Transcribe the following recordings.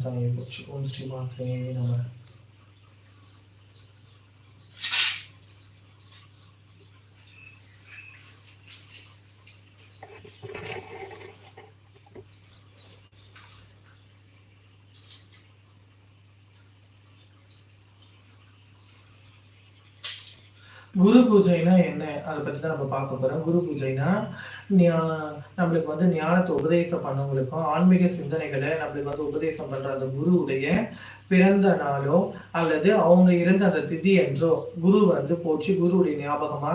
தாயை போச்சு ஓம் ஸ்ரீ மாத்ரே நம குரு பூஜைனா என்ன அதை பற்றி தான் நம்ம பார்க்க போகிறோம் குரு பூஜைனா ஞா- நம்மளுக்கு வந்து ஞானத்தை உபதேசம் பண்ணவங்களுக்கும் ஆன்மீக சிந்தனைகளை நம்மளுக்கு வந்து உபதேசம் பண்ணுற அந்த குருவுடைய பிறந்த நாளோ அல்லது அவங்க இருந்த அந்த திதி என்றோ குரு வந்து போச்சு குருவுடைய ஞாபகமா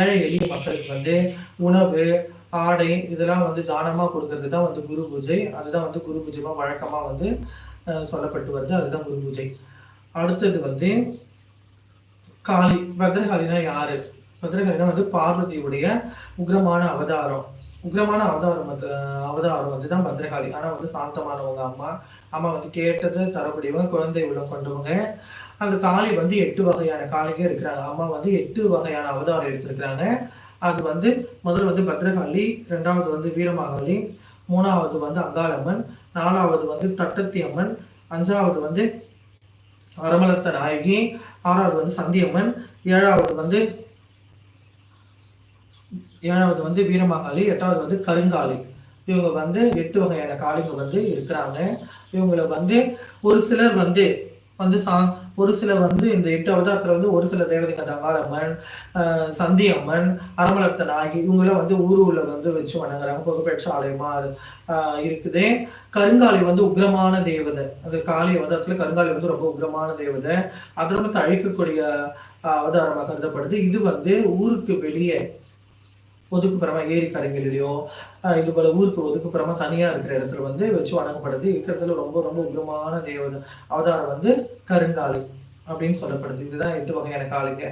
ஏழை எளிய மக்களுக்கு வந்து உணவு ஆடை இதெல்லாம் வந்து தானமா கொடுக்கறது தான் வந்து குரு பூஜை. அதுதான் வந்து குரு பூஜைமா வழக்கமா வந்து சொல்லப்பட்டு வருது. அதுதான் குரு பூஜை. அடுத்தது வந்து காளி பத்ரகாளினா யாரு? பத்ரகாளினா வந்து பார்வதியுடைய உக்ரமான அவதாரம். உக்ரமான அவதாரம் வந்து அவதாரம் வந்து தான் பத்ரகாளி ஆனால் வந்து சாந்தமானவங்க அம்மா. அம்மா வந்து கேட்டதை தரக்கூடியவங்க குழந்தை உள்ள கொண்டவங்க. அந்த காளி வந்து எட்டு வகையான காளிங்க இருக்கிறாங்க. அம்மா வந்து எட்டு வகையான அவதாரம் எடுத்திருக்கிறாங்க. அது வந்து முதல்ல வந்து பத்ரகாளி ரெண்டாவது வந்து வீரமாகாளி மூணாவது வந்து அங்காளம்மன் நாலாவது வந்து தட்டத்தி அம்மன் அஞ்சாவது வந்து அரமலத்த நாயகி ஆறாவது வந்து சந்தியம்மன் ஏழாவது வந்து ஏழாவது வந்து வீரமாகாளி எட்டாவது வந்து கருங்காளி. இவங்க வந்து எட்டு வகையான காளிங்க வந்து இருக்கிறாங்க. இவங்கள வந்து ஒரு சிலர் வந்து வந்து சா ஒரு சிலர் வந்து இந்த எட்டு அவதாரத்தில் வந்து ஒரு சில தேவதைங்க தங்காளம்மன் சந்தியம்மன் சந்தி அம்மன் அரமலத்த நாயகி இவங்களாம் வந்து ஊர் உள்ள வந்து வச்சு வணங்குறாங்க. புகழ்பெற்ற ஆலயமா இருக்குது. கருங்காலி வந்து உக்ரமான தேவதை. அந்த காளி அவதாரத்துல கருங்காலி வந்து ரொம்ப உக்ரமான தேவதை. அதர்மத்தை அழிக்கக்கூடிய அவதாரமாக கருதப்படுது. இது வந்து ஊருக்கு வெளியே ஒதுக்குப்புறமா ஏரி கரைகளிலையோ ஆஹ், இது போல ஊருக்கு ஒதுக்குப்புறமா தனியா இருக்கிற இடத்துல வந்து வச்சு வணங்கப்படுது. இருக்கிறதுல ரொம்ப ரொம்ப உக்ரமான தேவதை. அவதாரம் வந்து கருங்காலி அப்படின்னு சொல்லப்படுது. இதுதான் எட்டு வகையான காலுங்க.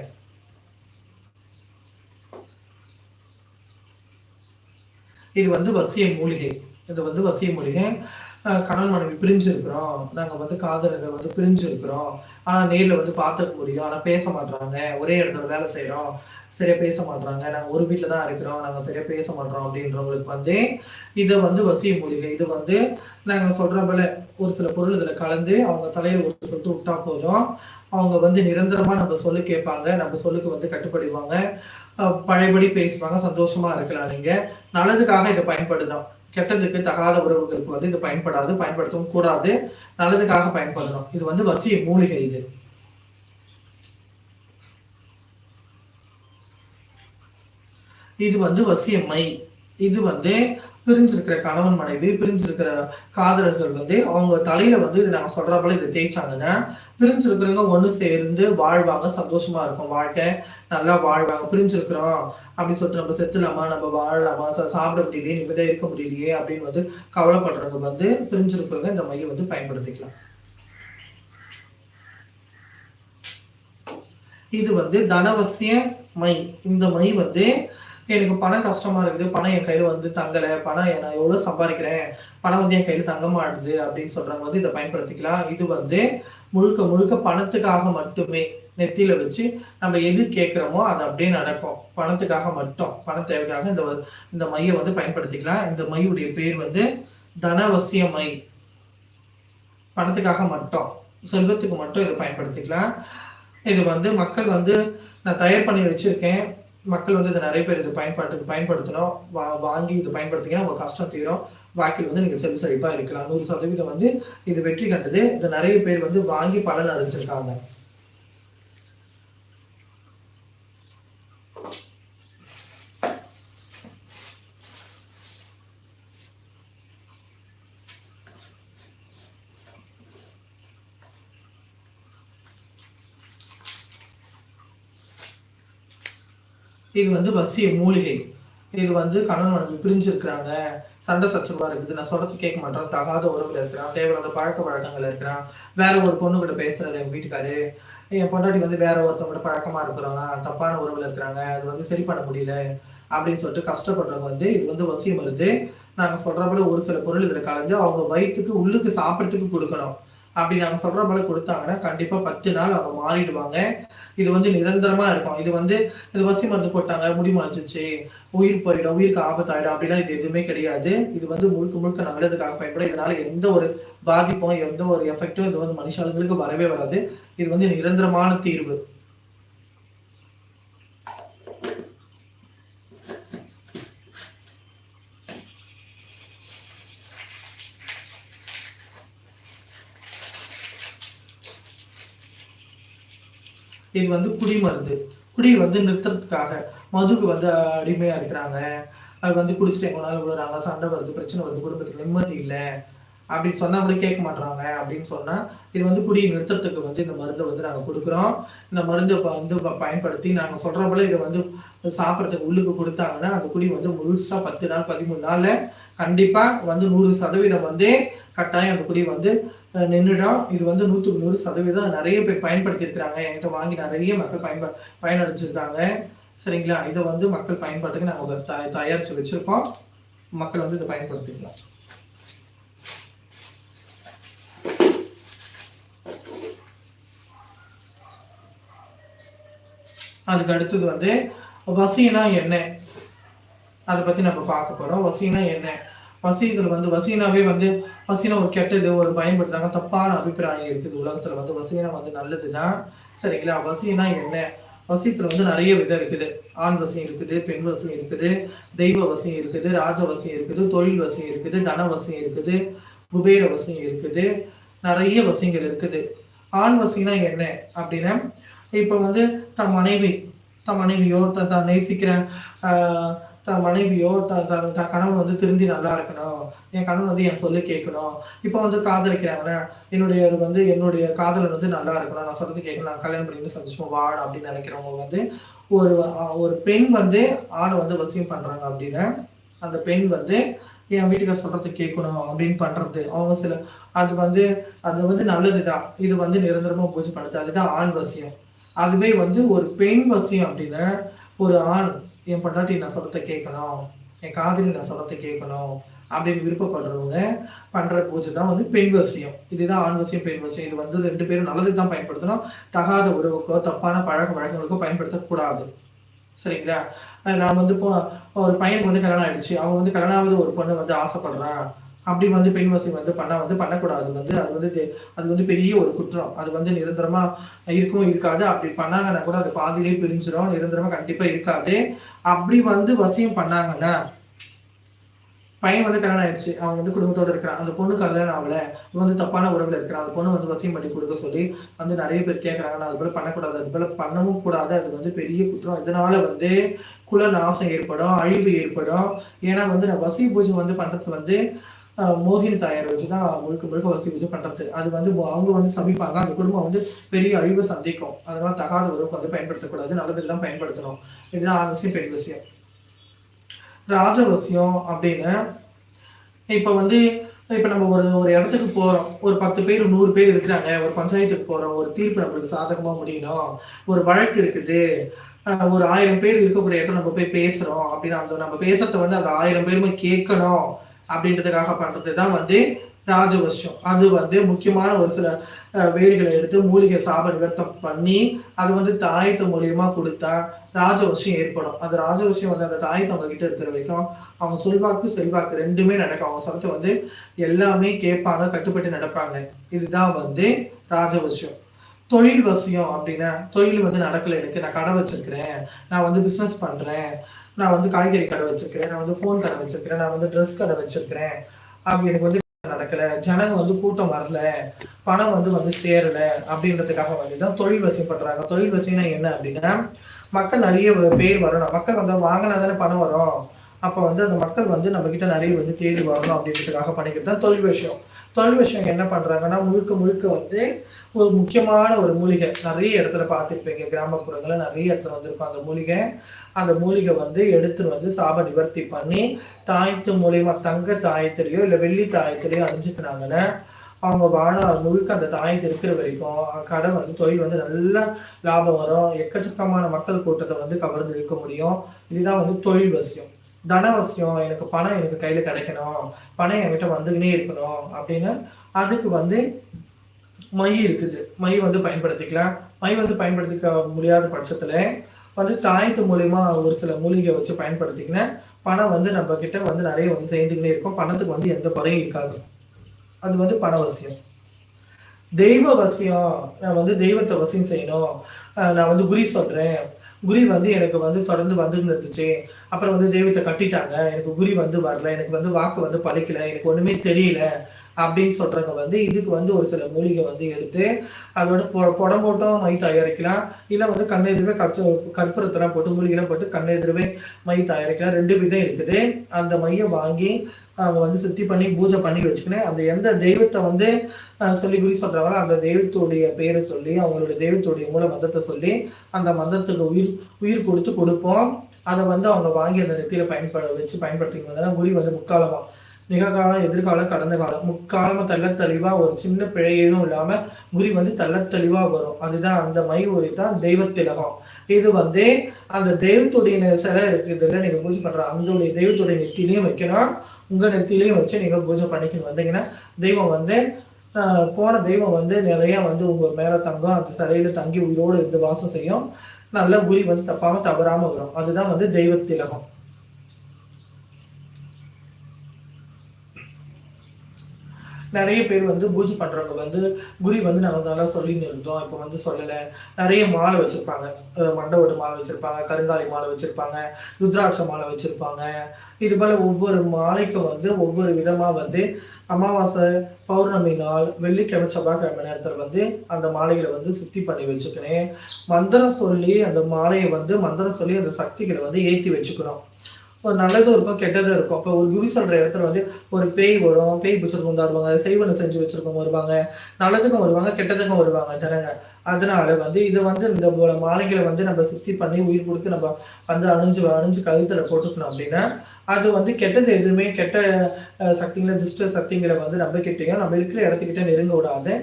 இது வந்து வசிய மூலிகை. இது வந்து வசிய மூலிகை. கணவன் மனைவி பிரிஞ்சு இருக்கிறோம் நாங்க வந்து காதலர்கள் வந்து பிரிஞ்சு இருக்கிறோம் ஆனா நேர்ல வந்து பார்த்துக்க முடியும். ஆனா பேச மாட்றாங்க. ஒரே இடத்துல வேலை செய்கிறோம் சரியா பேச மாட்றாங்க. நாங்க ஒரு வீட்டுல தான் இருக்கிறோம். நாங்க சரியா பேச மாட்டோம் அப்படின்றவங்களுக்கு வந்து இதை வந்து வசிய மூலிகை. இது வந்து நாங்க சொல்ற போல ஒரு சில பொருள் இதுல கலந்து அவங்க தலையில ஒரு சொத்து விட்டா போதும். அவங்க வந்து நிரந்தரமா நம்ம சொல்லு கேட்பாங்க. நம்ம சொல்லுக்கு வந்து கட்டுப்படுவாங்க. பழையபடி பேசுவாங்க. சந்தோஷமா இருக்கலாம் நீங்க. நல்லதுக்காக இதை பயன்படுத்தணும். கெட்டதுக்கு தகாத உறவுகளுக்கு வந்து இது பயன்படாது பயன்படுத்தவும் கூடாது. நல்லதுக்காக பயன்படணும். இது வந்து வசிய மூலிகை இது. இது வந்து வசிய மை. இது வந்து பிரிஞ்சிருக்கிற கணவன் மனைவி பிரிஞ்சிருக்கிற காதலர்கள் வந்து அவங்க தலையில வந்து இது நாங்க சொல்ற போல இதை தேய்ச்சாங்கன்னா பிரிஞ்சிருக்கிறவங்க ஒண்ணு சேர்ந்து வாழ்வாங்க சந்தோஷமா இருக்கும் வாழ்க்கை. நல்லா வாழ்வாங்க. பிரிஞ்சிருக்கிறோம் அப்படின்னு சொல்லிட்டு நம்ம செத்துலாமா நம்ம வாழலாமா? சாப்பிட முடியலையே நிம்மதியா இருக்க முடியலையே அப்படின்னு வந்து கவலைப்படுறவங்க வந்து பிரிஞ்சிருக்கிறவங்க இந்த மையை வந்து பயன்படுத்திக்கலாம். இது வந்து தனவசிய மை. இந்த மை வந்து எனக்கு பணம் கஷ்டமா இருக்குது பணம் என் கையில வந்து தங்கல பணம் நான் எவ்வளவு சம்பாதிக்கிறேன்? பணம் வந்து என் கையில தங்க மாட்டுது அப்படின்னு சொல்றவங்க வந்து இதை பயன்படுத்திக்கலாம். இது வந்து முழுக்க முழுக்க பணத்துக்காக மட்டுமே நெத்தியில வச்சு நம்ம எது கேட்குறோமோ அது அப்படியே நடக்கும். பணத்துக்காக மட்டும் பண தேவைக்காக இந்த வ- இந்த மையை வந்து பயன்படுத்திக்கலாம். இந்த மையுடைய பேர் வந்து தனவசிய மை பணத்துக்காக மட்டும் செல்வத்துக்கு மட்டும் இதை பயன்படுத்திக்கலாம். இது வந்து மக்கள் வந்து நான் தயார் பண்ணி வச்சிருக்கேன். மக்கள் வந்து இதை நிறைய பேர் இது பயன்பாட்டுக்கு பயன்படுத்தணும். வா வாங்கி இது பயன்படுத்திங்கன்னா உங்கள் கஷ்டம் தீரும். வாக்கில் வந்து நீங்கள் செல்வ செழிப்பாக இருக்கலாம். நூறு சதவீதம் வந்து இது வெற்றி கண்டது. இது நிறைய பேர் வந்து வாங்கி பலன் அடைஞ்சிருக்காங்க. இது வந்து வசிய மூலிகை. இது வந்து கணவன் மனைவி பிரிஞ்சிருக்கிறாங்க. சண்டை சச்சரவா இருக்குது. நான் சொல்றது கேட்க மாட்டேன். தகாத உறவுல இருக்கிறான். தேவையில்லாத பழக்க வழக்கங்கள் இருக்கிறான். வேற ஒரு பொண்ணு கூட பேசுறாரு எங்க வீட்டுக்காரு. என் பொண்டாட்டி வந்து வேற ஒருத்தவங்க பழக்கமா இருக்கிறாங்க தப்பான உறவுல இருக்கிறாங்க. அது வந்து சரி பண்ண முடியல. அப்படின்னு சொல்லிட்டு கஷ்டப்படுறவங்க வந்து இது வந்து வசியம் வருது. நாங்க சொல்ற போல ஒரு சில பொருள் இதுல கலந்து அவங்க வயிற்றுக்கு உள்ளுக்கு சாப்பிடறதுக்கு கொடுக்கணும். அப்படி நாங்க சொல்ற போல கொடுத்தாங்கன்னா கண்டிப்பா பத்து நாள் அவங்க மாறிடுவாங்க. இது வந்து நிரந்தரமா இருக்கும். இது வந்து இது வசி மருந்து போட்டாங்க முடி முளைச்சிச்சு உயிர் போயிடும் உயிருக்கு ஆபத்தாயிடும் அப்படிலாம் இது எதுவுமே கிடையாது. இது வந்து முழுக்க முழுக்க நல்லதுக்காக பயன்படும். இதனால எந்த ஒரு பாதிப்பும் எந்த ஒரு எஃபெக்டும் இது வந்து மனுஷங்களுக்கு வரவே வராது. இது வந்து நிரந்தரமான தீர்வு. இது வந்து குடி மருந்து குடி வந்து நிறுத்துறதுக்காக மதுக்கு வந்து அடிமையாக இருக்கிறாங்க. அது வந்து குடிச்சிட்டு எங்க நாள் விழுறாங்க. சண்டை வருது பிரச்சனை வருது குடும்பத்துக்கு நிம்மதி இல்லை. அப்படின்னு சொன்னா கூட கேட்க மாட்டாங்க அப்படின்னு சொன்னா இது வந்து குடி நிறுத்தத்துக்கு வந்து இந்த மருந்தை வந்து நாங்கள் கொடுக்குறோம். இந்த மருந்தை வந்து பயன்படுத்தி நாங்கள் சொல்ற போல இதை வந்து சாப்பிட்றதுக்கு உள்ளுக்கு கொடுத்தாங்கன்னா அந்த குடி வந்து முழுசா பத்து நாள் பதிமூணு நாள்ல கண்டிப்பா வந்து நூறு சதவீதம் வந்து கட்டாயம் அந்த குடி வந்து நின்றுடும் இது வந்து நூற்றுக்கு நூறு சதவீதம் நிறைய பேர் பயன்படுத்தியிருக்கிறாங்க. என்கிட்ட வாங்கி நிறைய மக்கள் பயன்ப பயனடைஞ்சிருக்காங்க. சரிங்களா? இதை வந்து மக்கள் பயன்பாட்டுக்கு நாங்கள் த தயாரித்து வச்சுருக்கோம். மக்கள் வந்து இதை பயன்படுத்திக்கலாம். அதுக்கு அடுத்தது வந்து வசினா என்ன? அதை பற்றி நம்ம பார்க்க போகிறோம் வசினா என்ன? வசீகர் வந்து வசீனாவே வந்து வசீனா ஒரு கெட்டது ஒரு பயன்படுத்துறாங்க தப்பான அபிப்பிராயம் இருக்குது உலகத்துல வந்து. வசீனா வந்து நல்லதுதான் சரிங்களா? வசீனா என்ன? வசியத்துல வந்து நிறைய விதம் இருக்குது. ஆண் வசியம் இருக்குது பெண் வசியம் இருக்குது தெய்வ வசியம் இருக்குது ராஜ வசியம் இருக்குது தொழில் வசியம் இருக்குது தன வசியம் இருக்குது குபேர வசியம் இருக்குது நிறைய வசியங்கள் இருக்குது. ஆண் வசியம்னா என்ன அப்படின்னா இப்போ வந்து தன் மனைவி தன் மனைவியோ தன் நேசிக்கிற தன் மனைவியோ தன் தன் கணவன் வந்து திருந்தி நல்லா இருக்கணும். என் கணவன் வந்து என் சொல்லி கேட்கணும். இப்போ வந்து காதலிக்கிறாங்கன்னா என்னுடைய வந்து என்னுடைய காதலன் வந்து நல்லா இருக்கணும். நான் சொல்றது கேட்கணும். நான் கல்யாணம் பண்ணி சந்தோஷமா வாழ அப்படின்னு நினைக்கிறவங்க வந்து ஒரு ஒரு பெண் வந்து ஆணை வந்து வசியம் பண்றாங்க அப்படின்னா அந்த பெண் வந்து என் வீட்டுக்கார சொல்றது கேட்கணும் அப்படின்னு பண்றது. அவங்க சில அது வந்து அது வந்து நல்லதுதான். இது வந்து நிரந்தரமா பூஜை பண்ணுது அதுதான் ஆண் வசியம். அதுவே வந்து ஒரு பெண் வசியம் அப்படின்னா ஒரு ஆண் என் பொண்டாட்டி நான் சொல்லத்தை கேட்கணும் என் காதலி நான் சொல்லத்தை கேட்கணும் அப்படின்னு விருப்பப்படுறவங்க பண்ற பூஜை தான் வந்து பெண் வசியம். இதுதான் ஆண் வசியம் பெண் வசியம். இது வந்து ரெண்டு பேரும் நல்லதுக்கு தான் பயன்படுத்தணும். தகாத உறவுக்கோ தப்பான பழக்க வழக்கங்களுக்கோ பயன்படுத்தக்கூடாது. சரிங்களா? நான் வந்து இப்போ ஒரு பையனுக்கு வந்து கல்யாணம் ஆயிடுச்சு. அவங்க வந்து கல்யாணாவது ஒரு பொண்ணு வந்து ஆசைப்படுறான். அப்படி வந்து பெண் வசதி வந்து பண்ணால் வந்து பண்ணக்கூடாது. வந்து அது வந்து அது வந்து பெரிய ஒரு குற்றம். அது வந்து நிரந்தரமாக இருக்கும் இருக்காது. அப்படி பண்ணாங்கன்னா கூட அது பாதியிலே பிரிஞ்சிடும் நிரந்தரமாக கண்டிப்பாக இருக்காது. அப்படி வந்து வசியம் பண்ணாங்கன்னா பையன் வந்து கல்யாணம் ஆயிடுச்சு. அவன் வந்து குடும்பத்தோட இருக்கிறான். அந்த பொண்ணு கல்யாணம் ஆகல. வந்து தப்பான உறவில் இருக்கிறான். அந்த பொண்ணு வந்து வசியம் பண்ணி கொடுக்க சொல்லி வந்து நிறைய பேர் கேட்கறாங்க அது போல பண்ணக்கூடாது. அது போல பண்ணவும் கூடாது. அது வந்து பெரிய குற்றம். இதனால வந்து குல நாசம் ஏற்படும். அழிவு ஏற்படும். ஏன்னா வந்து நான் வசி பூஜை வந்து பண்ணுறது வந்து மோகினி தாயாரை வச்சு தான் முழுக்க முழுக்க வசி பூஜை பண்ணுறது அது வந்து அவங்க வந்து சமைப்பாங்க. அந்த குடும்பம் வந்து பெரிய அழிவு சந்திக்கும். அதனால தகாத உறவுக்கு வந்து பயன்படுத்தக்கூடாது. நல்லதுக்கெல்லாம் பயன்படுத்தணும். இதுதான் அவசியம் பெண் விஷயம் ராஜவசியம் அப்படின்னு இப்போ வந்து இப்போ நம்ம ஒரு ஒரு இடத்துக்கு போகிறோம் ஒரு பத்து பேர் நூறு பேர் இருக்கிறாங்க. ஒரு பஞ்சாயத்துக்கு போகிறோம் ஒரு தீர்ப்பு நம்மளுக்கு சாதகமாக முடியணும். ஒரு வழக்கு இருக்குது. ஒரு ஆயிரம் பேர் இருக்கக்கூடிய இடத்துல நம்ம போய் பேசுகிறோம் அப்படின்னு அந்த நம்ம பேசுறத வந்து அந்த ஆயிரம் பேருமே கேட்கணும். அப்படின்றதுக்காக பண்ணுறது தான் வந்து ராஜவசியம் அது வந்து முக்கியமான ஒரு சில வேர்களை எடுத்து மூலிகை சாப நிவர்த்தம் பண்ணி அது வந்து தாயத்து மூலியமா கொடுத்தா ராஜவசியம் ஏற்படும். அந்த ராஜவசியம் வந்து அந்த தாயத்தை அவங்க கிட்ட இருக்கிற வரைக்கும் அவங்க சொல்வாக்கு செல்வாக்கு ரெண்டுமே நடக்கும். அவங்க சமத்தை வந்து எல்லாமே கேட்பாங்க கட்டுப்பட்டு நடப்பாங்க. இதுதான் வந்து ராஜவசியம் தொழில் வசியம் அப்படின்னா தொழில் வந்து நடக்கல எனக்கு நான் கடை வச்சிருக்கிறேன் நான் வந்து பிஸ்னஸ் பண்றேன் நான் வந்து காய்கறி கடை வச்சிருக்கிறேன் நான் வந்து ஃபோன் கடை வச்சிருக்கிறேன் நான் வந்து ட்ரெஸ் கடை வச்சிருக்கிறேன். அப்படி எனக்கு வந்து நடக்கல ஜனங்க வந்து கூட்டம் வரல பணம் வந்து வந்து சேரல அப்படின்றதுக்காக வந்து தான் தொழில் வசியம் பண்றாங்க தொழில் வசியம்னா என்ன அப்படின்னா மக்கள் நிறைய பேர் வரணும். மக்கள் வந்து வாங்கினா தானே பணம் வரும். அப்போ வந்து அந்த மக்கள் வந்து நம்ம கிட்ட நிறைய வந்து தேடி வரணும் அப்படின்றதுக்காக பண்ணிக்கிறது தான் தொழில் விஷயம். தொழில் விஷயம் என்ன பண்றாங்கன்னா முழுக்க முழுக்க வந்து ஒரு முக்கியமான ஒரு மூலிகை. நிறைய இடத்துல பார்த்துருப்பீங்க கிராமப்புறங்களில் நிறைய இடத்துல வந்திருக்கும் அந்த மூலிகை. அந்த மூலிகை வந்து எடுத்துட்டு வந்து சாப நிவர்த்தி பண்ணி தாயத்து மூலியமா தங்க தாயத்திலேயோ இல்லை வெள்ளி தாயத்திலேயோ அணிஞ்சுக்கினாங்கன்னா அவங்க வாழ முழுக்க அந்த தாயத்து இருக்கிற வரைக்கும் கடை வந்து தொழில் வந்து நல்ல லாபம் வரும். எக்கச்சக்கமான மக்கள் கூட்டத்தை வந்து கவர்ந்து இருக்க முடியும். இதுதான் வந்து தொழில் வசியம். தனவசியம் எனக்கு பணம் எனக்கு கையில் கிடைக்கணும் பணம் என்கிட்ட வந்துக்கினே இருக்கணும் அப்படின்னு அதுக்கு வந்து மை இருக்குது. மை வந்து பயன்படுத்திக்கலாம். மை வந்து பயன்படுத்திக்க முடியாத பட்சத்துல வந்து தாயத்து மூலயமா ஒரு சில மூலிகை வச்சு பயன்படுத்திக்கினா பணம் வந்து நம்ம கிட்ட வந்து நிறைய வந்து சேர்ந்துக்கிட்டே இருக்கும். பணத்துக்கு வந்து எந்த குறையும் இருக்காது. அது வந்து பணவசியம். தெய்வ வசியம் நான் வந்து தெய்வத்தை வசியம் செய்யணும். நான் வந்து குறி சொல்றேன். குறி வந்து எனக்கு வந்து தொடர்ந்து வந்துன்னு இருந்துச்சு. அப்புறம் வந்து தெய்வத்தை கட்டிட்டாங்க. எனக்கு குறி வந்து வரல. எனக்கு வந்து வாக்கு வந்து பழிக்கல. எனக்கு ஒண்ணுமே தெரியல. அப்படின்னு சொல்றவங்க வந்து இதுக்கு வந்து ஒரு சில மூலிகை வந்து எடுத்து அதோட பொ- புடம் போட்டும் மை தயாரிக்கலாம். இல்லை வந்து கண்ணெதிரவே கச்ச கற்பூரத்தெல்லாம் போட்டு மூலிகைலாம் போட்டு கண்ணெதிரவே மை தயாரிக்கலாம். ரெண்டு விதம் இருக்குது. அந்த மையை வாங்கி அவங்க வந்து சுத்தி பண்ணி பூஜை பண்ணி வச்சுக்கினேன் அந்த எந்த தெய்வத்தை வந்து சொல்லி குறி சொல்றாங்களோ அந்த தெய்வத்துடைய பேரை சொல்லி அவங்களுடைய தெய்வத்துடைய மூல மந்திரத்தை சொல்லி அந்த மந்திரத்துக்கு உயிர் உயிர் கொடுத்து கொடுப்போம். அதை வந்து அவங்க வாங்கி அந்த நெத்தியில பயன்பட வச்சு பயன்படுத்திக்கலாம் குறி வந்து முக்காலமா நிகழ்காலம் எதிர்காலம் கடந்த காலம் முக்காலமாக தெள்ள தெளிவா ஒரு சின்ன பிழை எதுவும் இல்லாம குறி வந்து தெள்ள தெளிவா வரும். அதுதான் அந்த மை உரி தான் தெய்வ திலகம். இது வந்து அந்த தெய்வத்துடைய சிலை இருக்குதுல்ல நீங்க பூஜை பண்ற அந்த தெய்வத்துடைய நெத்திலையும் வைக்கணும். உங்க நெத்திலையும் வச்சு நீங்க பூஜை பண்ணிக்கணும். வந்தீங்கன்னா தெய்வம் வந்து போன தெய்வம் வந்து நிறைய வந்து உங்க மேல தங்கும். அந்த சிலையில தங்கி உயிரோடு இருந்து வாசம் செய்யும். நல்ல குறி வந்து தப்பாம தவறாம வரும். அதுதான் வந்து தெய்வ நிறைய பேர் வந்து பூஜை பண்ணுறவங்க வந்து குரு வந்து நாங்கள் நல்லா சொல்லின்னு இருந்தோம். இப்போ வந்து சொல்லலை. நிறைய மாலை வச்சுருப்பாங்க. அஹ் மாலை வச்சுருப்பாங்க கருங்காலி மாலை வச்சுருப்பாங்க ருத்ராட்ச மாலை வச்சுருப்பாங்க. இது போல் ஒவ்வொரு மாலைக்கும் வந்து ஒவ்வொரு விதமாக வந்து அமாவாசை பௌர்ணமி நாள் வெள்ளிக்கிழமை செவ்வாய்க்கிழமை நேரத்தில் வந்து அந்த மாலைகளை வந்து சுத்தி பண்ணி வச்சுக்கணும் மந்திரம் சொல்லி அந்த மாலையை வந்து மந்திரம் சொல்லி அந்த சக்திகளை வந்து ஏற்றி வச்சுக்கணும். ஒரு நல்லதும் இருக்கும் கெட்டதும் இருக்கும். அப்போ ஒரு குரு சொல்ற இடத்துல வந்து ஒரு பேய் வரும் பேய் பிடிச்சிருக்கும் கொண்டாடுவாங்க செய்வனை செஞ்சு வச்சுருக்கோம் வருவாங்க. நல்லதுக்கும் வருவாங்க கெட்டதுக்கும் வருவாங்க ஜனங்க. அதனால வந்து இது வந்து இந்த போல மாலைகளை வந்து நம்ம சுத்தி பண்ணி உயிர் கொடுத்து நம்ம வந்து அணிஞ்சு அணிஞ்சு கழுத்துல போட்டுக்கணும் அப்படின்னா அது வந்து கெட்டது எதுவுமே கெட்ட சக்திங்களை துஷ்ட சக்திங்களை வந்து நம்ம கிட்டேயும் நம்ம இருக்கிற இடத்துக்கிட்ட நெருங்க விடாது.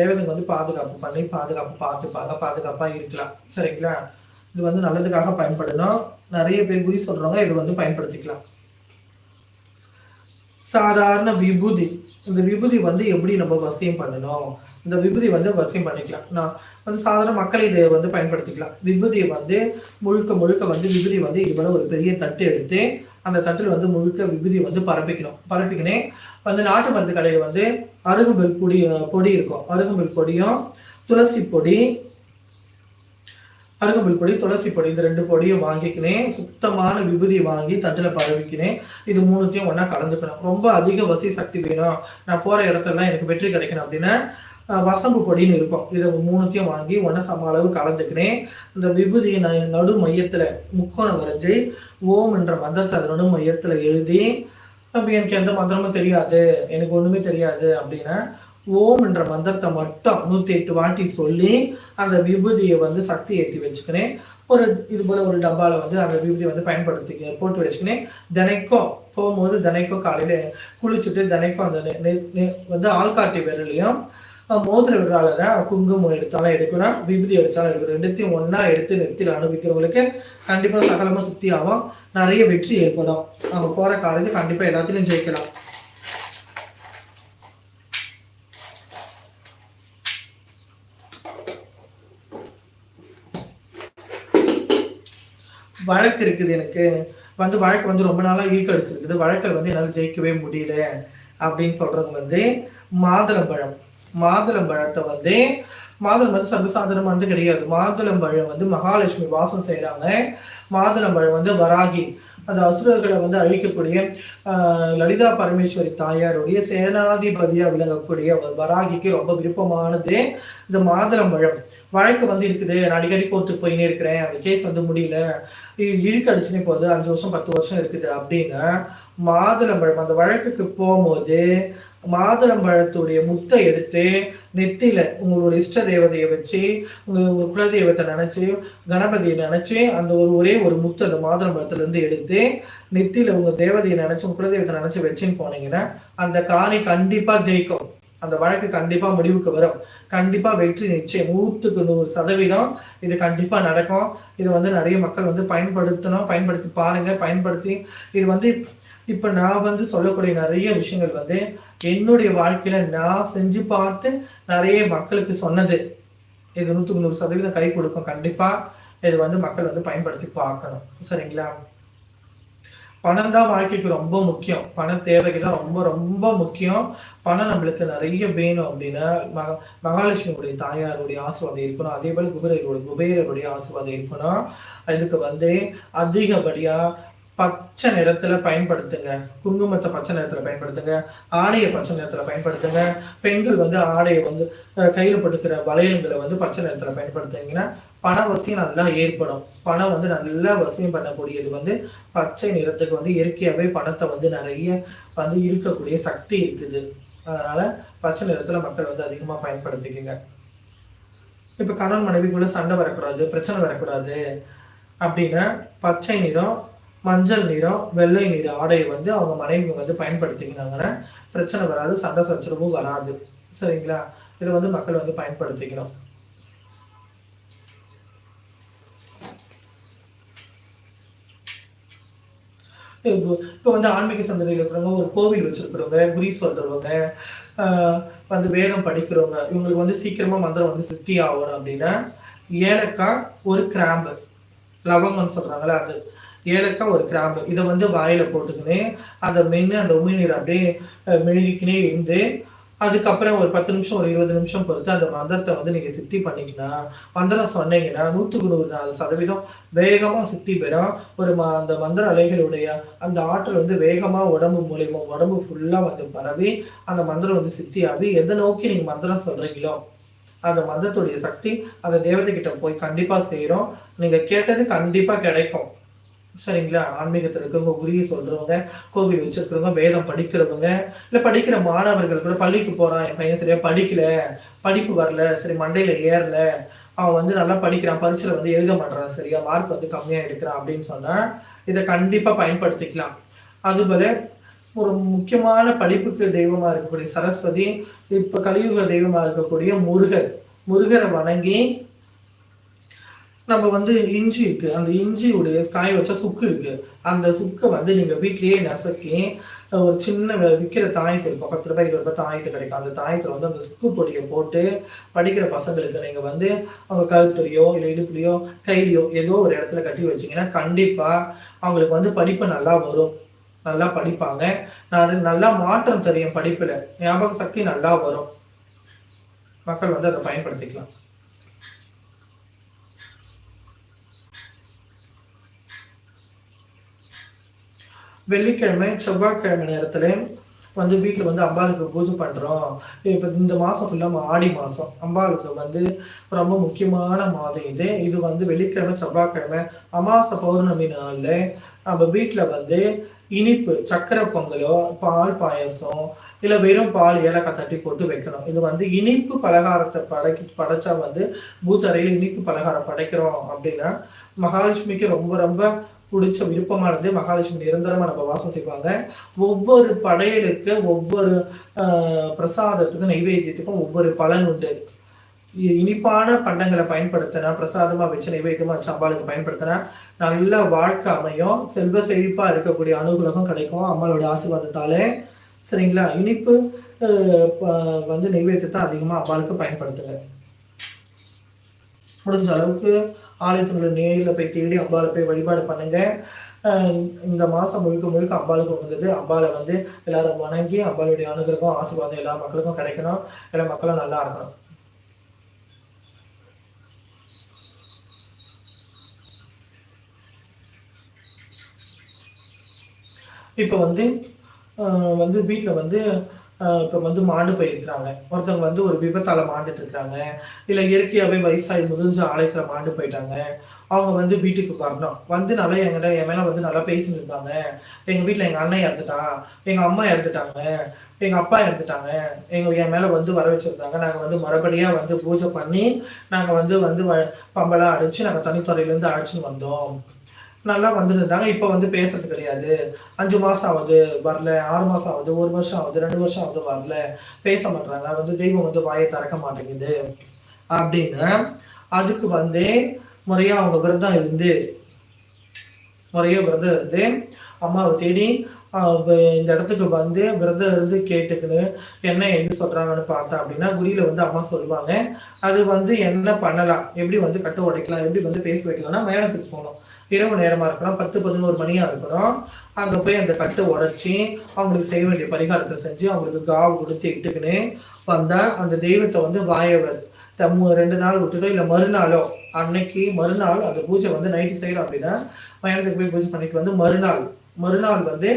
தேவதைங்க வந்து பாதுகாப்பு பண்ணி பாதுகாப்பு பார்த்துப்பாங்க பாதுகாப்பா இருக்கலாம். சரிங்களா? இது வந்து நல்லதுக்காக பயன்படணும். நிறைய பேர் குறி சொல்றவங்க இதை வந்து பயன்படுத்திக்கலாம். சாதாரண விபூதி. இந்த விபூதி வந்து எப்படி நம்ம வசியம் பண்ணணும்? இந்த விபூதி வந்து வசியம் பண்ணிக்கலாம். நான் வந்து சாதாரண மக்கள் இதை வந்து பயன்படுத்திக்கலாம். விபூதியை வந்து முழுக்க முழுக்க வந்து விபூதி வந்து இதுபோல ஒரு பெரிய தட்டு எடுத்து அந்த தட்டில் வந்து முழுக்க விபூதி வந்து பரப்பிக்கணும். பரப்பிக்கினே வந்து நாட்டு மருந்து கடையில் வந்து அருகம்புல் பொடி பொடி இருக்கும். அருகம்புல் பொடியும் துளசி பொடி அருகம்புல் பொடி துளசி பொடி இந்த ரெண்டு பொடியும் வாங்கிக்கினேன். சுத்தமான விபூதி வாங்கி தட்டில் பரவிக்கினேன். இது மூணுத்தையும் ஒன்றா கலந்துக்கணும். ரொம்ப அதிக வசி சக்தி வேணும். நான் போகிற இடத்துலலாம் எனக்கு வெற்றி கிடைக்கணும் அப்படின்னா வசம்பு பொடின்னு இருக்கும். இதை மூணுத்தையும் வாங்கி ஒன்றா சம அளவு கலந்துக்கினேன். இந்த விபூதியை நான் நடு மையத்தில் முக்கோணம் வரைஞ்சி ஓம் என்ற மந்திரத்தை அது நடு மையத்தில் எழுதி அப்போ எனக்கு எந்த மந்திரமும் தெரியாது. எனக்கு ஒன்றுமே தெரியாது அப்படின்னா ஓம் என்ற மந்திரத்தை மட்டும் நூற்றி எட்டு வாட்டி சொல்லி அந்த விபூதியை வந்து சக்தி ஏற்றி வச்சுக்கிறேன் ஒரு இது போல ஒரு டப்பாவில் வந்து அந்த விபூதியை வந்து பயன்படுத்தி போட்டு வச்சுக்கினேன். தினைக்கும் போகும்போது தினைக்கும் காலையில் குளிச்சுட்டு தினைக்கும் அந்த நெ- நெ- நெ- வந்து ஆள்காட்டி விரலையும் மோதிர விரலால தான் குங்குமம் எடுத்தாலும் எடுக்கணும் விபூதி எடுத்தாலும் எடுக்கணும். ரெண்டுத்தையும் ஒன்றா எடுத்து நெத்தியில் அனுபவிக்கிறவங்களுக்கு கண்டிப்பாக சகலமாக சுத்தி ஆகும் நிறைய வெற்றி ஏற்படும். அவங்க போகிற காலையில் கண்டிப்பாக எல்லாத்திலும் ஜெயிக்கலாம். வழக்கு இருக்குது எனக்கு. வந்து வழக்கு வந்து ரொம்ப நாளாக ஈர்க்கடிச்சிருக்குது வழக்கில் வந்து என்னால் ஜெயிக்கவே முடியல அப்படின்னு சொல்கிறவங்க வந்து மாதுளம்பழம். மாதுளம்பழத்தை வந்து மாதுளம் வந்து சர்வசாதாரணம் வந்து கிடையாது. மாதுளம்பழம் வந்து மகாலட்சுமி வாசம் செய்கிறாங்க மாதுளம்பழம் வந்து வராகி. அந்த அசுரர்களை வந்து அழிக்கக்கூடிய லலிதா பரமேஸ்வரி தாயாருடைய சேனாதிபதியாக விளங்கக்கூடிய வராகிக்கு ரொம்ப விருப்பமானது இந்த மாதுளம்பழம் வழக்கு வந்து இருக்குது நான் அடிக்கடி கோர்ட்டுக்கு போயினே இருக்கிறேன் அந்த கேஸ் வந்து முடியல இ- இழுக்கு அடிச்சுனே போகுது அஞ்சு வருஷம் பத்து வருஷம் இருக்குது அப்படின்னா மாதுளம்பழம் அந்த வழக்குக்கு போகும்போது மாதுளம்பழத்துடைய முத்தை எடுத்து நெத்தியில உங்களோட இஷ்ட தேவதையை வச்சு உங்க உங்க குலதெய்வத்தை நினைச்சு கணபதியை நினைச்சு அந்த ஒரு ஒரே ஒரு முத்து அந்த மாதுளம்பழத்துல இருந்து எடுத்து நெத்தியில உங்க தேவதையை நினைச்சு உங்க குலதெய்வத்தை நினைச்சு வச்சுன்னு போனீங்கன்னா அந்த காணி கண்டிப்பா ஜெயிக்கும். அந்த வழக்கு கண்டிப்பா முடிவுக்கு வரும். கண்டிப்பா வெற்றி நிச்சயம். நூற்றுக்கு நூறு சதவீதம் இது கண்டிப்பா நடக்கும். இது வந்து நிறைய மக்கள் வந்து பயன்படுத்தணும். பயன்படுத்தி பாருங்க. பயன்படுத்தி இது வந்து இப்போ நான் வந்து சொல்லக்கூடிய நிறைய விஷயங்கள் வந்து என்னுடைய வாழ்க்கையில நான் செஞ்சு பார்த்து நிறைய மக்களுக்கு சொன்னது. இது நூற்றுக்கு நூறு சதவீதம் கை கொடுக்கும். கண்டிப்பாக இது வந்து மக்கள் வந்து பயன்படுத்தி பார்க்கணும். சரிங்களா? பணம் தான் வாழ்க்கைக்கு ரொம்ப முக்கியம். பண தேவைக்கு தான் ரொம்ப ரொம்ப முக்கியம். பணம் நம்மளுக்கு நிறைய வேணும் அப்படின்னா மக மகாலட்சுமியுடைய தாயாருடைய ஆசிர்வாதம் இருக்கணும். அதே போல் குபேரருடைய குபேரருடைய ஆசிர்வாதம் இருக்கணும். இதுக்கு வந்து அதிகப்படியாக பச்சை நிறத்துல பயன்படுத்துங்க. குங்குமத்தை பச்சை நிறத்துல பயன்படுத்துங்க. ஆடையை பச்சை நிறத்துல பயன்படுத்துங்க. பெண்கள் வந்து ஆடையை வந்து கையில படுக்கிற வளையல்களை வந்து பச்சை நிறத்துல பயன்படுத்துனீங்கன்னா பண வசியம் நல்லா ஏற்படும். பணம் வந்து நல்லா வசியம் பண்ணக்கூடியது வந்து பச்சை நிறத்துக்கு வந்து இயற்கையாகவே பணத்தை வந்து நிறைய வந்து இருக்கக்கூடிய சக்தி இருக்குது. அதனால பச்சை நிறத்துல மக்கள் வந்து அதிகமாக பயன்படுத்திக்கங்க. இப்போ கணவன் மனைவிக்குள்ள சண்டை வரக்கூடாது பிரச்சனை வரக்கூடாது. அப்படின்னா பச்சை நிறம் மஞ்சள் நிறம் வெள்ளை நிற ஆடையை வந்து அவங்க மனைவி வந்து பயன்படுத்திக்கினாங்கன்னா பிரச்சனை வராது சண்டை சச்சரவும் வராது. சரிங்களா? இதை வந்து மக்கள் வந்து பயன்படுத்திக்கணும். இப்போ வந்து ஆன்மீக சந்ததியில் இருக்கிறவங்க ஒரு கோவில் வச்சிருக்கிறவங்க குறி சொல்றவங்க வந்து வேதம் படிக்கிறவங்க இவங்களுக்கு வந்து சீக்கிரமா மந்திரம் வந்து சித்தி ஆகணும் அப்படின்னா ஏலக்காய் ஒரு கிராம்பு. லவங்கம் சொல்றாங்களே அது. ஏலக்காய் ஒரு கிராம்பு. இதை வந்து வாயில் போட்டுக்கினு அதை மென்று அந்த உமிழ்நீர் அப்படியே மெழுகிக்கினே இருந்து அதுக்கப்புறம் ஒரு பத்து நிமிஷம் ஒரு இருபது நிமிஷம் பொறுத்து அந்த மந்திரத்தை வந்து நீங்கள் சித்தி பண்ணிங்கன்னா மந்திரம் சொன்னீங்கன்னா நூற்றுக்கு நூறு நாலு சதவீதம் வேகமாக சித்தி பெறும். ஒரு ம அந்த மந்திர அலைகளுடைய அந்த ஆற்றல் வந்து வேகமாக உடம்பு மூலியமா உடம்பு ஃபுல்லாக வந்து பரவி அந்த மந்திரம் வந்து சித்தி ஆகி எதை நோக்கி நீங்கள் மந்திரம் சொல்கிறீங்களோ அந்த மந்திரத்துடைய சக்தி அந்த தேவதை கிட்ட போய் கண்டிப்பாக செய்கிறோம் நீங்கள் கேட்டது கண்டிப்பாக கிடைக்கும். சரிங்களா? ஆன்மீகத்தில் இருக்கிறவங்க உரிய சொல்றவங்க கோவில் வச்சிருக்கிறவங்க வேதம் படிக்கிறவங்க இல்லை படிக்கிற மாணவர்கள் கூட பள்ளிக்கு போறான் என் பையன் சரியா படிக்கல படிப்பு வரல சரி மண்டையில ஏறல அவன் வந்து நல்லா படிக்கிறான் பரீட்சையில் வந்து எழுத மாட்டான் சரியா? மார்க் வந்து கம்மியாக எடுக்கிறான் அப்படின்னு சொன்னா இதை கண்டிப்பாக பயன்படுத்திக்கலாம். அதுபோல ஒரு முக்கியமான படிப்புக்கு தெய்வமா இருக்கக்கூடிய சரஸ்வதி இப்ப கலியுக தெய்வமா இருக்கக்கூடிய முருகர் முருகரை வணங்கி நம்ம வந்து இஞ்சி இருக்கு. அந்த இஞ்சியுடைய காய வச்ச சுக்கு இருக்கு. அந்த சுக்கை வந்து நீங்க வீட்லயே நசக்கி ஒரு சின்ன விற்கிற தாயத்து இருக்கும். பத்து ரூபாய் இருபது ரூபாய் தாயத்து கிடைக்கும். அந்த தாயத்துல வந்து அந்த சுக்கு பொடியை போட்டு படிக்கிற பசங்களுக்கு நீங்க வந்து அவங்க கழுத்துலையோ இல்லை இடுப்புலையோ கையிலையோ ஏதோ ஒரு இடத்துல கட்டி வச்சீங்கன்னா கண்டிப்பா அவங்களுக்கு வந்து படிப்பு நல்லா வரும். நல்லா படிப்பாங்க. நான் நல்லா மாற்றம் தெரியும் படிப்புல. ஞாபக சக்தி நல்லா வரும். மக்கள் வந்து அதை பயன்படுத்திக்கலாம். வெள்ளிக்கிழமை செவ்வாய்க்கிழமை நேரத்துல வந்து வீட்டில் வந்து அம்பாளுக்கு பூஜை பண்ணுறோம் இப்போ இந்த மாதம் ஃபுல்லாக ஆடி மாதம் அம்பாளுக்கு வந்து ரொம்ப முக்கியமான மாதம் இது. இது வந்து வெள்ளிக்கிழமை செவ்வாய்க்கிழமை அமாவாசை பௌர்ணமி நாளில் நம்ம வீட்டில் வந்து இனிப்பு சக்கரை பொங்கலோ பால் பாயசம் இல்லை வெறும் பால் ஏலக்காய் தட்டி போட்டு வைக்கணும். இது வந்து இனிப்பு பலகாரத்தை படைக்க படைச்சா வந்து பூஜரையில் இனிப்பு பலகாரம் படைக்கிறோம் அப்படின்னா மகாலட்சுமிக்கு ரொம்ப ரொம்ப பிடிச்ச விருப்பமானது மகாலட்சுமி நிரந்தரமா நம்ம வாசம் செய்வாங்க. ஒவ்வொரு படையலுக்கு ஒவ்வொரு பிரசாதத்துக்கும் நைவேத்தியத்துக்கும் ஒவ்வொரு பலன் உண்டு. இனிப்பான பண்டங்களை பயன்படுத்தினா பிரசாதமா வச்சு நைவேத்தியமா வச்சு அம்பாளுக்கு பயன்படுத்தினா நல்ல வாழ்க்கை அமையும். செல்வ செழிப்பா இருக்கக்கூடிய அனுகூலகம் கிடைக்கும் அம்மாளோட ஆசீர்வாதத்தாலே. சரிங்களா? இனிப்பு வந்து நைவேத்தியத்தை அதிகமா அம்பாளுக்கு பயன்படுத்துங்க. முடிஞ்ச அளவுக்கு ஆலயத்துங்களை நேரில் போய் தேடி அம்பாவை போய் வழிபாடு பண்ணுங்க. இந்த மாதம் முழுக்க முழுக்க அம்பாளுக்கு வந்தது. அம்பாவை வந்து எல்லாரும் வணங்கி அம்பாளுடைய அனுகிரகம் ஆசீர்வாதம் எல்லா மக்களுக்கும் கிடைக்கணும். எல்லா மக்களும் நல்லா இருக்கணும். இப்போ வந்து வந்து வீட்டில் வந்து இப்போ வந்து மாண்டு போயிருக்கிறாங்க. ஒருத்தவங்க வந்து ஒரு விபத்தால் மாண்டுட்டு இருக்கிறாங்க இல்லை இயற்கையாகவே வயசாகி முதிஞ்சு ஆலயத்தில் மாண்டு போயிட்டாங்க. அவங்க வந்து வீட்டுக்கு வரணும். வந்து நல்லா எங்கிட்ட என் மேலே வந்து நல்லா பேசிட்டு இருந்தாங்க. எங்கள் வீட்டில் எங்கள் அண்ணன் இறந்துட்டான் எங்கள் அம்மா இறந்துட்டாங்க எங்கள் அப்பா இறந்துட்டாங்க எங்கள் என் மேலே வந்து வர வச்சுருந்தாங்க. நாங்கள் வந்து மறுபடியாக வந்து பூஜை பண்ணி நாங்கள் வந்து வந்து பம்பலாக அடித்து நாங்கள் தனித்துறையிலேருந்து அழைச்சின்னு வந்தோம். நல்லா வந்துருந்தாங்க. இப்போ வந்து பேசுறது கிடையாது. அஞ்சு மாசம் ஆகுது வரல. ஆறு மாசம் ஆகுது ஒரு வருஷம் ஆகுது ரெண்டு வருஷம் ஆகுது வரல. பேச மாட்டாங்க வந்து தெய்வம் வந்து வாயை திறக்க மாட்டேங்குது. அப்படின்னு அதுக்கு வந்து முறையா அவங்க விரதம் இருந்து முறையா விரதம் இருந்து அம்மாவை தேடி இந்த இடத்துக்கு வந்து விரதம் இருந்து கேட்டுக்கின்னு என்ன எது சொல்றாங்கன்னு பார்த்தா அப்படின்னா குறியில வந்து அம்மா சொல்லுவாங்க. அது வந்து என்ன பண்ணலாம்? எப்படி வந்து கட்டு உடைக்கலாம்? எப்படி வந்து பேச வைக்கலாம்னா மேடத்துக்கு போகணும். இரவு நேரமாக இருக்கணும். பத்து பதினோரு மணியாக இருக்கணும். அங்கே போய் அந்த கட்டை உடச்சி அவங்களுக்கு செய்ய வேண்டிய பரிகாரத்தை செஞ்சு அவங்களுக்கு காவு கொடுத்து இட்டுக்கின்னு வந்தால் அந்த தெய்வத்தை வந்து வாய தம் ரெண்டு நாள் விட்டுட்டோ இல்லை மறுநாளோ அன்னைக்கு மறுநாள் அந்த பூஜை வந்து நைட்டு செய்கிறோம் அப்படின்னா மயானத்துக்கு போய் பூஜை பண்ணிட்டு வந்து மறுநாள் மறுநாள் வந்து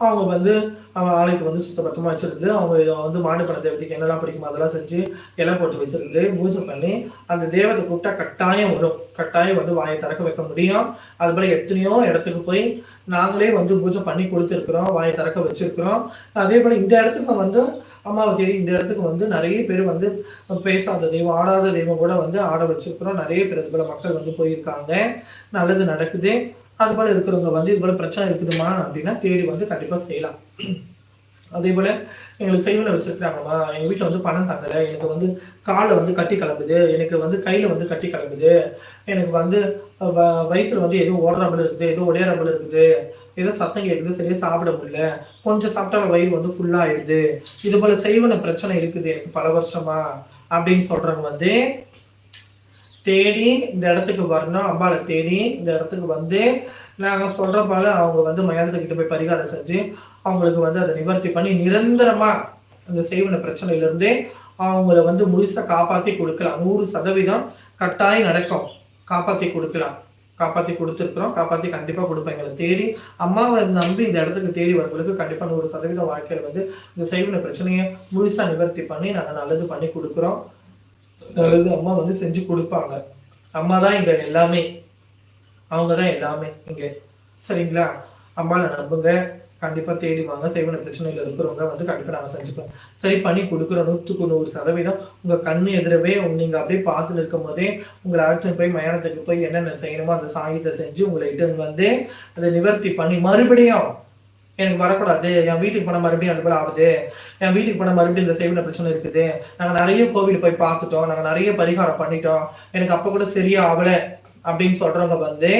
அவங்க வந்து அவன் ஆலயத்தை வந்து சுத்தபத்தமாக வச்சிருந்து அவங்க வந்து மாடு பண்ண தேவதைக்கு என்னெல்லாம் பிடிக்குமோ அதெல்லாம் செஞ்சு இலை போட்டு வச்சிருந்து பூஜை பண்ணி அந்த தேவதை கூப்பிட்டா கட்டாயம் வரும். கட்டாயம் வந்து வாயை திறக்க வைக்க முடியும். அது போல எத்தனையோ இடத்துக்கு போய் நாங்களே வந்து பூஜை பண்ணி கொடுத்துருக்குறோம் வாயை திறக்க வச்சிருக்கிறோம். அதே போல இந்த இடத்துக்கு வந்து அம்மாவை தேடி இந்த இடத்துக்கு வந்து நிறைய பேர் வந்து பேசாத தெய்வம் ஆடாத தெய்வம் கூட வந்து ஆட வச்சிருக்கிறோம். நிறைய பேர் இது போல மக்கள் வந்து போயிருக்காங்க. நல்லது நடக்குது. அது போல இருக்கிறவங்க வந்து இது போல பிரச்சனை இருக்குதுமா அப்படின்னா தேடி வந்து கண்டிப்பா செய்யலாம். அதே போல எங்களுக்கு செய்வனை வச்சிருக்கிறாங்கம்மா. எங்க வீட்டுல வந்து பணம் தங்கல. எனக்கு வந்து காலில் வந்து கட்டி கிளம்புது. எனக்கு வந்து கையில வந்து கட்டி கிளம்புது. எனக்கு வந்து வ- வந்து எதுவும் ஓடுறாமல் இருக்குது எதுவும் உடையாறாமல் இருக்குது. ஏதோ சத்தம் கேட்குது சரியா சாப்பிட முடியல. கொஞ்சம் சாப்பிட்டா வயிறு வந்து ஃபுல்லா ஆயிடுது. இது போல செய்வன பிரச்சனை இருக்குது எனக்கு பல வருஷமா அப்படின்னு சொல்றவங்க வந்து தேடி இந்த இடத்துக்கு வரணும் அம்பாவை தேடி இந்த இடத்துக்கு வந்து நாங்கள் சொல்கிறப்பால அவங்க வந்து மயானத்துக்கிட்ட போய் பரிகாரம் செஞ்சு அவங்களுக்கு வந்து அதை நிவர்த்தி பண்ணி நிரந்தரமாக அந்த செய்வன பிரச்சனையிலிருந்தே அவங்கள வந்து முழுசாக காப்பாற்றி கொடுக்கலாம். நூறு சதவீதம் கட்டாயம் நடக்கும். காப்பாற்றி கொடுக்கலாம். காப்பாற்றி கொடுத்துருக்குறோம். காப்பாற்றி கண்டிப்பாக கொடுப்போம். எங்களை தேடி அம்மாவை நம்பி இந்த இடத்துக்கு தேடி வரவங்களுக்கு கண்டிப்பாக நூறு சதவீதம் வாழ்க்கையில் வந்து இந்த செய்வன பிரச்சனையை முழுசாக நிவர்த்தி பண்ணி நாங்கள் நல்லது பண்ணி கொடுக்குறோம். நல்லது அம்மா வந்து செஞ்சு கொடுப்பாங்க. அம்மா தான் இங்க எல்லாமே. அவங்க தான் எல்லாமே இங்க. சரிங்களா? அம்மாவை நம்புங்க. கண்டிப்பா தேடி வாங்க. செய்வன பிரச்சனையில இருக்கிறவங்க வந்து கண்டிப்பா நாங்க செஞ்சுப்போம். சரி பண்ணி கொடுக்குற நூற்றுக்கு நூறு சதவீதம் உங்க கண்ணு எதிரவே நீங்கள் நீங்க அப்படியே பார்த்து நிற்கும் போதே உங்களை அழைச்சிட்டு போய் மயானத்துக்கு போய் என்னென்ன செய்யணுமோ அந்த சாயத்தை செஞ்சு உங்களை இட்டு வந்து அதை நிவர்த்தி பண்ணி மறுபடியும் எனக்கு வரக்கூடாது. என் வீட்டுக்கு போன மறுபடியும் அது போல ஆகுது. என் வீட்டுக்கு போன மறுபடியும் இந்த செய்வன பிரச்சனை இருக்குது. நாங்கள் நிறைய கோவில் போய் பார்த்துட்டோம். நாங்கள் நிறைய பரிகாரம் பண்ணிட்டோம். எனக்கு அப்போ கூட சரியா ஆகல அப்படின்னு சொல்றவங்க வந்து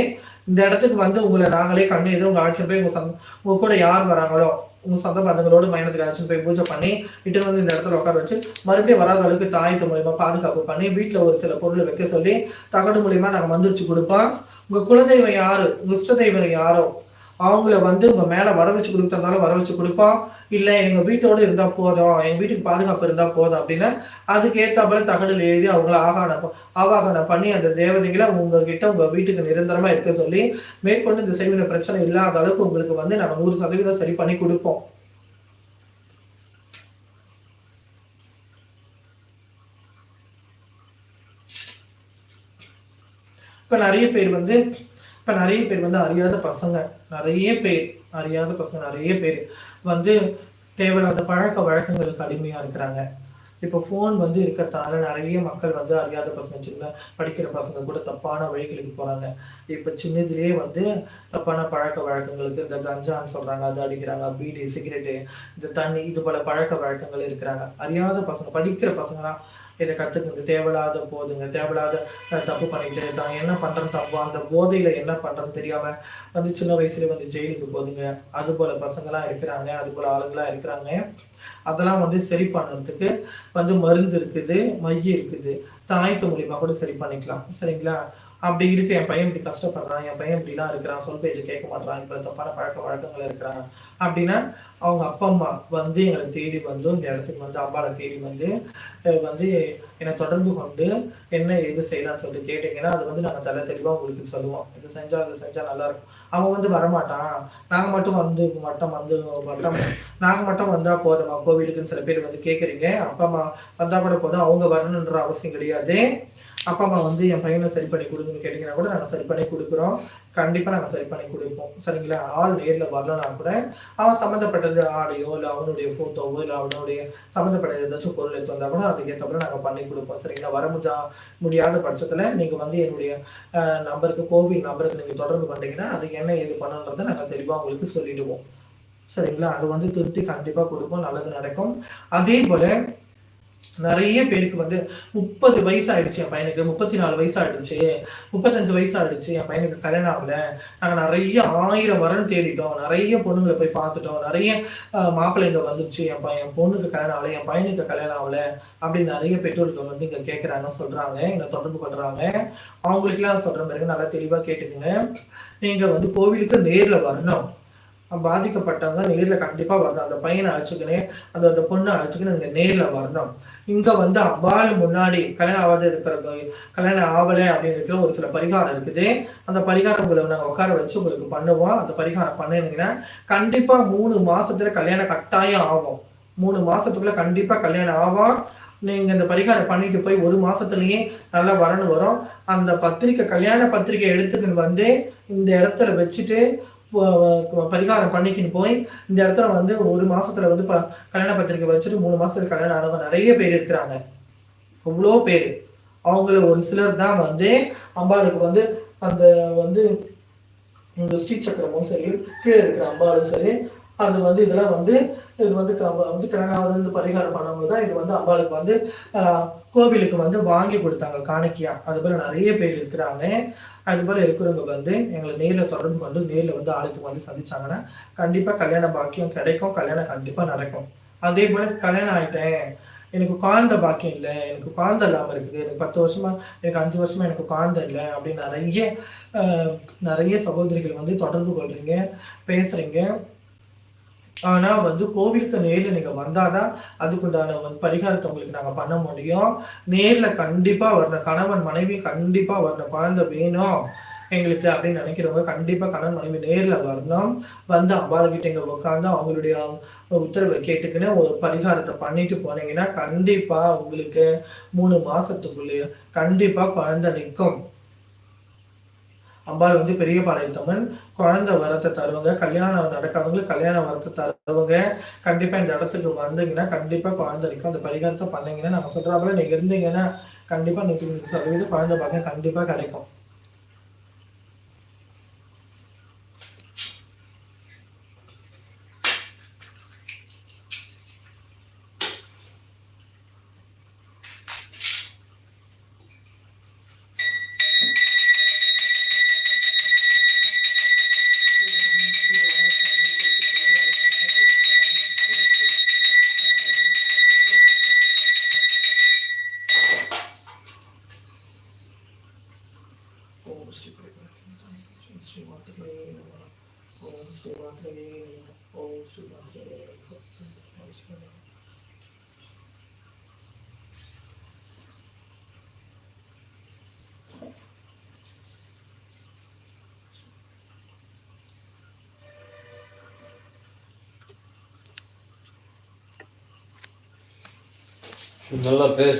இந்த இடத்துக்கு வந்து உங்களை நாங்களே கண்ணு எதுவும் உங்க அழைச்சிட்டு போய் உங்க சந்த உங்க கூட யார் வராங்களோ உங்க சொந்த பந்தங்களோட மயணத்துக்கு அழைச்சிட்டு போய் பூஜை பண்ணி இட்டு வந்து இந்த இடத்துல உட்கார வச்சு மறுபடியும் வராத அளவுக்கு தாயத்து மூலியமா பாதுகாப்பு பண்ணி வீட்டுல ஒரு சில பொருள் வைக்க சொல்லி தகடு மூலியமா நாங்க மந்திரிச்சு கொடுப்போம். உங்க குலதெய்வம் யாரு? உங்க இஷ்ட தெய்வம் யாரோ? அவங்கள வந்து உங்க மேலே வர வச்சு கொடுத்ததுனால வர வச்சு கொடுப்போம் இல்லை எங்க வீட்டோட இருந்தால் போதும். எங்கள் வீட்டுக்கு பாதுகாப்பு இருந்தால் போதும் அப்படின்னு அதுக்கேற்ற மாதிரி தகடில் எழுதி அவங்கள ஆகாணம் ஆவாகனம் பண்ணி அந்த தேவதைகளை உங்ககிட்ட உங்க வீட்டுக்கு நிரந்தரமா இருக்க சொல்லி மேற்கொண்டு இந்த செய்வின பிரச்சனை இல்லாத அளவுக்கு உங்களுக்கு வந்து நாங்கள் நூறு சதவீதம் சரி பண்ணி கொடுப்போம். இப்போ நிறைய பேர் வந்து இப்போ நிறைய பேர் வந்து அறியாத பசங்க நிறைய பேர் அறியாத பசங்க நிறைய பேர் வந்து தேவையில்லாத பழக்க வழக்கங்களுக்கு அடிமையாக இருக்கிறாங்க. இப்போ ஃபோன் வந்து இருக்கிறதுனால நிறைய மக்கள் வந்து அறியாத பசங்க சின்ன படிக்கிற பசங்க கூட தப்பான வழிகளுக்கு போகிறாங்க இப்போ சின்னதுலேயே வந்து தப்பான பழக்க வழக்கங்களுக்கு இந்த கஞ்சான்னு சொல்கிறாங்க அது அடிக்கிறாங்க பீடி சிகரெட்டு இந்த தண்ணி இது போல பழக்க வழக்கங்கள் இருக்கிறாங்க. அறியாத பசங்க படிக்கிற பசங்களாம் இதை கற்றுக்குங்க தேவையில்லாத போதுங்க. தேவையில்லாத தப்பு பண்ணிட்டு தான் என்ன பண்ணுறேன் தப்பு? அந்த போதையில் என்ன பண்ணுறேன்னு தெரியாமல் வந்து சின்ன வயசுல வந்து ஜெயிலுக்கு போதுங்க. அது போல பசங்களாம் இருக்கிறாங்க அது போல ஆளுங்களாம் இருக்கிறாங்க. அதெல்லாம் வந்து சரி பண்ணுறதுக்கு வந்து மருந்து இருக்குது மைய இருக்குது. தாய்த்து மூலிமா கூட சரி பண்ணிக்கலாம். சரிங்களா? அப்படி இருக்கு. என் பையன் இப்படி கஷ்டப்படுறான். என் பையன் இப்படிலாம் இருக்கிறான். சொல் பேச்சு கேட்க மாட்டான் இப்போ தப்பான பழக்க வழக்கங்கள் இருக்கிறான். அப்படின்னா அவங்க அப்பா அம்மா வந்து எங்களை தேடி வந்து இந்த இடத்துக்கு வந்து அம்பாவை தேடி வந்து வந்து என்னை தொடர்பு கொண்டு என்ன எது செய்யலாம்னு சொல்லிட்டு கேட்டீங்கன்னா அது வந்து நாங்கள் தலை தெளிவாக உங்களுக்கு சொல்லுவோம். இது செஞ்சா அது செஞ்சா நல்லா இருக்கும். அவன் வந்து வரமாட்டான். நாங்கள் மட்டும் வந்து மட்டும் வந்து மட்டும் நாங்கள் மட்டும் வந்தா போதுமா? கோவிலுக்குன்னு சில பேர் வந்து கேட்குறீங்க அப்பா அம்மா வந்தா கூட போதும். அவங்க வரணுன்ற அவசியம் கிடையாது. அப்பா அம்மா வந்து என் பையனை சரி பண்ணி கொடுங்கன்னு கேட்டிங்கன்னா கூட நாங்கள் சரி பண்ணி கொடுக்குறோம். கண்டிப்பாக நாங்கள் சரி பண்ணி கொடுப்போம். சரிங்களா? ஆள் நேரில் வரலனா கூட அவன் சம்மந்தப்பட்டது ஆடையோ இல்லை அவனுடைய ஃபோட்டோவோ இல்லை அவனுடைய சம்மந்தப்பட்ட ஏதாச்சும் பொருள் எடுத்து வந்தால் கூட அதுக்கு ஏற்றப்பட நாங்கள் பண்ணி கொடுப்போம். சரிங்களா? வர முடியா முடியாத பட்சத்தில் நீங்கள் வந்து என்னுடைய நம்பருக்கு கோவில் நம்பருக்கு நீங்கள் தொடர்பு பண்ணிங்கன்னா அதுக்கு என்ன இது பண்ணணுன்றதை நாங்கள் தெளிவாக உங்களுக்கு சொல்லிடுவோம். சரிங்களா? அது வந்து திருப்தி கண்டிப்பாக கொடுப்போம். நல்லது நடக்கும். அதே போல் நிறைய பேருக்கு வந்து முப்பது வயசு ஆயிடுச்சு என் பையனுக்கு. முப்பத்தி நாலு வயசு ஆயிடுச்சு முப்பத்தஞ்சு வயசு ஆயிடுச்சு என் பையனுக்கு கல்யாணம் ஆகல. நாங்கள் நிறைய ஆயிரம் வரன் தேடிட்டோம். நிறைய பொண்ணுங்களை போய் பார்த்துட்டோம். நிறைய மாப்பிள்ளைங்க வந்துருச்சு. என் பையன் பொண்ணுக்கு கல்யாணம் ஆகல. என் பையனுக்கு கல்யாணம் ஆகல. அப்படின்னு நிறைய பெற்றோர்கள் வந்து இங்க கேட்குறாங்க சொல்றாங்க என்னை தொடர்பு கொள்றாங்க. அவங்களுக்குலாம் சொல்ற மாதிரி நல்லா தெளிவா கேட்டுக்குங்க. நீங்க வந்து கோவிலுக்கு நேர்ல வரணும். பாதிக்கப்பட்டவங்க நேரில் கண்டிப்பாக வரணும். அந்த பையனை அழைச்சிக்கினேன் அந்த அந்த பொண்ணை அழைச்சுக்கின்னு நீங்கள் நேரில் வரணும். இங்கே வந்து அம்பாள் முன்னாடி கல்யாணம் ஆகாத இருக்கிற கல்யாணம் ஆகலை அப்படிங்கிற ஒரு சில பரிகாரம் இருக்குது. அந்த பரிகாரம் உங்களை நாங்கள் உட்கார வச்சு உங்களுக்கு பண்ணுவோம். அந்த பரிகாரம் பண்ணினீங்கன்னா கண்டிப்பாக மூணு மாதத்துல கல்யாணம் கட்டாயம் ஆகும். மூணு மாதத்துக்குள்ளே கண்டிப்பாக கல்யாணம் ஆகும். நீங்கள் இந்த பரிகாரம் பண்ணிட்டு போய் ஒரு மாசத்துலயே நல்லா வரணும் வரும். அந்த பத்திரிக்கை கல்யாண பத்திரிக்கை எடுத்துக்கிட்டு வந்து இந்த இடத்துல வச்சுட்டு பரிகாரம் பண்ணிக்கின்னு போய் இந்த இடத்துல வந்து ஒரு மாசத்துல வந்து ப- கல்யாண பத்திரிக்கை வச்சுட்டு மூணு மாசத்துல கல்யாணம் ஆனவங்க நிறைய பேர் இருக்கிறாங்க. அவ்வளோ பேர்? அவங்கள ஒரு சிலர் தான் வந்து அம்பாளுக்கு வந்து அந்த வந்து இந்த ஸ்ரீ சக்கரமும் சரி கீழே இருக்கிற அம்பாளும் சரி அது வந்து இதெல்லாம் வந்து இது வந்து வந்து கிழங்காவது வந்து பரிகாரம் பண்ணவங்க தான் இது வந்து அம்பாளுக்கு வந்து கோவிலுக்கு வந்து வாங்கி கொடுத்தாங்க காணிக்கையா. அது போல நிறைய பேர் இருக்கிறாங்க. அது போல இருக்கிறவங்க வந்து எங்களை நேரில் தொடர்பு கொண்டு நேரில் வந்து ஆலயத்துக்கு வந்து சந்திச்சாங்கன்னா கண்டிப்பாக கல்யாண பாக்கியம் கிடைக்கும் கல்யாணம் கண்டிப்பாக நடக்கும். அதே போல கல்யாணம் ஆயிட்டேன். எனக்கு குழந்த பாக்கியம் இல்லை எனக்கு குழந்த இல்லாமல் இருக்குது. எனக்கு பத்து வருஷமா எனக்கு அஞ்சு வருஷமா எனக்கு குழந்த இல்லை அப்படின்னு நிறைய நிறைய சகோதரிகள் வந்து தொடர்பு கொள்றீங்க பேசுறீங்க. ஆனால் வந்து கோவிலுக்கு நேரில் நீங்கள் வந்தால் வந்தாதான் அதுக்குண்டான வந்து பரிகாரத்தை உங்களுக்கு நாங்கள் பண்ண முடியும். நேரில் கண்டிப்பாக வரணும். கணவன் மனைவி கண்டிப்பாக வரணும். குழந்தை வேணும் எங்களுக்கு அப்படின்னு நினைக்கிறவங்க கண்டிப்பாக கணவன் மனைவி நேரில் வரணும். வந்து அம்பாளுக்கிட்ட இங்கே உட்காந்து அவங்களுடைய உத்தரவை கேட்டுக்கின்னு ஒரு பரிகாரத்தை பண்ணிட்டு போனீங்கன்னா கண்டிப்பாக உங்களுக்கு மூணு மாதத்துக்குள்ளேயே கண்டிப்பாக குழந்தை நிற்கும். அம்பாள் வந்து பெரிய பாளையத்தம்மன் குழந்தை வரத்தை தருவாங்க. கல்யாணம் நடக்காதவங்களுக்கு கல்யாண வரத்தை தருவங்க. கண்டிப்பா இந்த இடத்துக்கு வந்தீங்கன்னா கண்டிப்பா குழந்தை நிற்கும் அந்த பரிகாரத்தை பண்ணீங்கன்னா நம்ம சொல்றாப்புல நீங்க இருந்தீங்கன்னா கண்டிப்பா நூற்றி நூறு சதவீதம் குழந்தை பார்க்க கண்டிப்பா கிடைக்கும் ஓம் ஸ்ரீ ஸ்ரீ மாத்திரே நமः. ஓம் ஸ்ரீ மாத்திரே நமः. ஓம் ஸ்ரீ மாத்திரே நமः. ஓம் ஸ்ரீ மாத்திரே நமः. நல்லா பேசு.